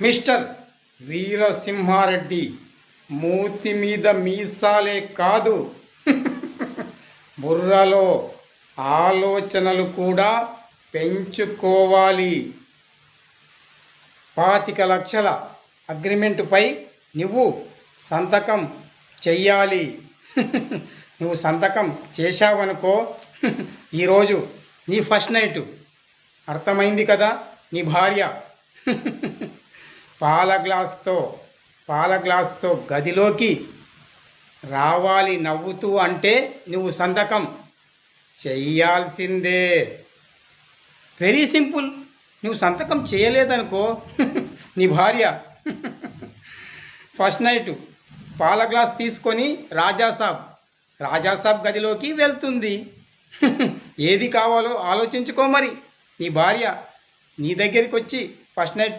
Mister Veera Simha Reddy మూతి మీద మీసాలే కాదు. బుర్రలో ఆలోచనలు కూడా పెంచుకోవాలి. పాతిక లక్షల అగ్రిమెంటుపై నువ్వు సంతకం చెయ్యాలి. నువ్వు సంతకం చేశావనుకో ఈరోజు నీ ఫస్ట్ నైట్. అర్థమైంది కదా నీ భార్య? పాల గ్లాస్తో పాల గ్లాస్తో గదిలోకి రావాలి నవ్వుతూ అంటే నువ్వు సంతకం చెయ్యాల్సిందే వెరీ సింపుల్ నువ్వు సంతకం చేయలేదనుకో నీ భార్య ఫస్ట్ నైట్ పాల గ్లాస్ తీసుకొని రాజాసాబ్ రాజాసాబ్ గదిలోకి వెళ్తుంది. ఏది కావాలో ఆలోచించుకో మరి. నీ భార్య నీ దగ్గరికి వచ్చి ఫస్ట్ నైట్